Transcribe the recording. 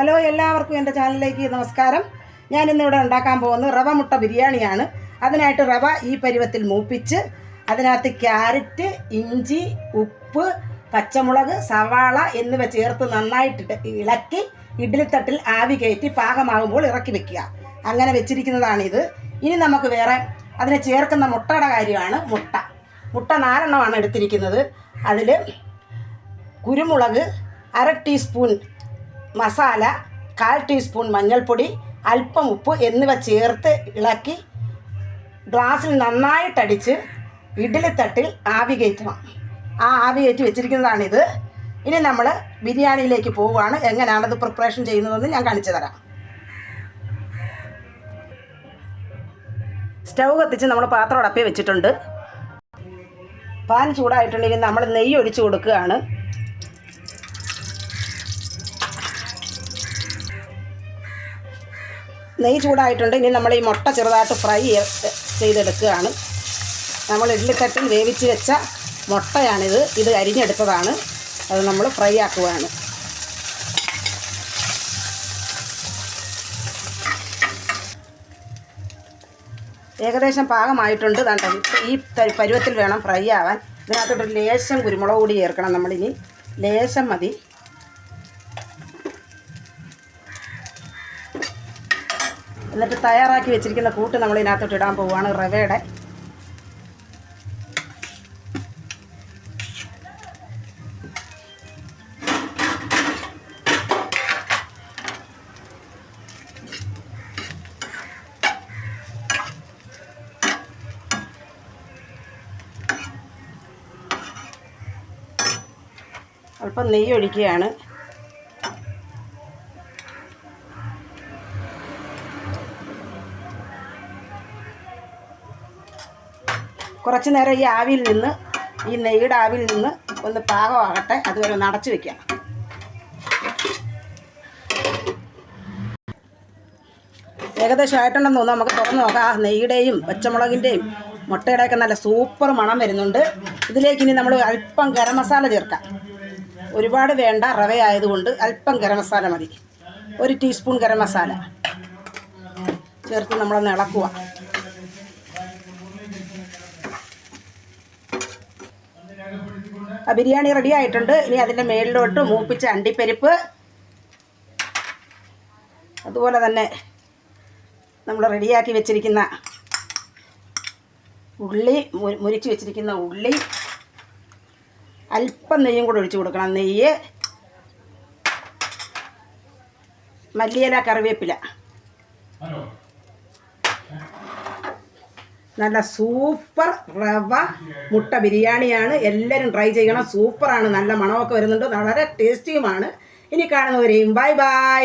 Hello എല്ലാവർക്കും എന്റെ ചാനലിലേക്ക് നമസ്കാരം. ഞാൻ ഇന്നിവിടെ ഉണ്ടാക്കാൻ പോകുന്നത് റവ മുട്ട ബിരിയാണിയാണ്. അതിനായിട്ട് റവ ഈ പരുവത്തിൽ മൂപ്പിച്ച് അതിനകത്ത് ക്യാരറ്റ് ഇഞ്ചി ഉപ്പ് പച്ചമുളക് സവാള എന്നിവ ചേർത്ത് നന്നായിട്ട് ഇളക്കി ഇഡ്ഡലിത്തട്ടിൽ ആവി കയറ്റി പാകമാകുമ്പോൾ ഇറക്കി വെക്കുക. അങ്ങനെ വെച്ചിരിക്കുന്നതാണിത്. ഇനി നമുക്ക് വേറെ അതിനെ ചേർക്കുന്ന മുട്ടയുടെ കാര്യമാണ് മുട്ട. മുട്ട നാലെണ്ണമാണ് എടുത്തിരിക്കുന്നത്. അതിൽ കുരുമുളക് അര ടീസ്പൂൺ മസാല കാൽ ടീസ്പൂൺ മഞ്ഞൾപ്പൊടി അല്പം ഉപ്പ് എന്നിവ ചേർത്ത് ഇളക്കി ഗ്ലാസ്സിൽ നന്നായിട്ടടിച്ച് ഇഡ്ഡലി തട്ടിൽ ആവി കയറ്റണം. ആ ആവി കയറ്റി വെച്ചിരിക്കുന്നതാണിത്. ഇനി നമ്മൾ ബിരിയാണിയിലേക്ക് പോവുകയാണ്. എങ്ങനെയാണത് പ്രിപ്പറേഷൻ ചെയ്യുന്നതെന്ന് ഞാൻ കാണിച്ചു തരാം. സ്റ്റൗ കത്തിച്ച് നമ്മൾ പാത്രം അടപ്പേ വെച്ചിട്ടുണ്ട്. പാൻ ചൂടായിട്ടുണ്ടെങ്കിൽ നമ്മൾ നെയ്യ് ഒഴിച്ച് കൊടുക്കുകയാണ്. നെയ്യ് ചൂടായിട്ടുണ്ട്. ഇനി നമ്മൾ ഈ മുട്ട ചെറുതായിട്ട് ഫ്രൈ ചെയ്തെടുക്കുകയാണ്. നമ്മൾ ഇഡ്ലിക്കട്ടിൽ വേവിച്ച് വെച്ച മുട്ടയാണിത്. ഇത് അരിഞ്ഞെടുത്തതാണ്. അത് നമ്മൾ ഫ്രൈ ആക്കുകയാണ്. ഏകദേശം പാകമായിട്ടുണ്ട്. കണ്ടോ ഈ പരുവത്തിൽ വേണം ഫ്രൈ ആവാൻ. ഇതിനകത്തോട്ട് ലേശം കുരുമുളക് കൂടി ചേർക്കണം നമ്മളിനി. ലേശം മതി. എന്നിട്ട് തയ്യാറാക്കി വെച്ചിരിക്കുന്ന കൂട്ട് നമ്മൾ ഇതിനകത്തോട്ട് ഇടാൻ പോവുകയാണ് റവയുടെ. അല്പം നെയ്യ് ഒഴിക്കുകയാണ്. കുറച്ച് നേരം ഈ ആവിയിൽ നിന്ന് ഈ നെയ്യുടെ ആവിയിൽ നിന്ന് ഒന്ന് പാകമാകട്ടെ. അതുവരെ ഒന്ന് അടച്ചു വെക്കാം. ഏകദേശം ആയിട്ടുണ്ടെന്ന് തോന്നുന്നു. നമുക്ക് തുറന്ന് നോക്കാം. നെയ്യുടെയും പച്ചമുളകിന്റെയും മുട്ടയുടെയൊക്കെ നല്ല സൂപ്പർ മണം വരുന്നുണ്ട്. ഇതിലേക്ക് ഇനി നമ്മൾ അല്പം ഗരം മസാല ചേർക്കാം. ഒരുപാട് വേണ്ട റവ ആയതുകൊണ്ട് അല്പം ഗരം മസാല മതി. ഒരു ടീസ്പൂൺ ഗരം മസാല ചേർത്ത് നമ്മളൊന്ന് ഇളക്കുക ബിരിയാണി റെഡി ആയിട്ടുണ്ട്. ഇനി അതിന്റെ മേളിലോട്ട് മൂപ്പിച്ച അണ്ടിപ്പരിപ്പ്. അതുപോലെ തന്നെ നമ്മൾ റെഡിയാക്കി വെച്ചിരിക്കുന്ന ഉള്ളി മുരിച്ച് വെച്ചിരിക്കുന്ന ഉള്ളി അല്പം നെയ്യും കൂടെ ഒഴിച്ചു കൊടുക്കണം. നെയ്യ് മല്ലിയില കറിവേപ്പില. നല്ല സൂപ്പർ റവ മുട്ട ബിരിയാണിയാണ്. എല്ലാവരും ട്രൈ ചെയ്യണം. സൂപ്പറാണ്. നല്ല മണമൊക്കെ വരുന്നുണ്ട്. വളരെ ടേസ്റ്റിയുമാണ് ഇനി കാണുന്നവരെയും ബൈ ബൈ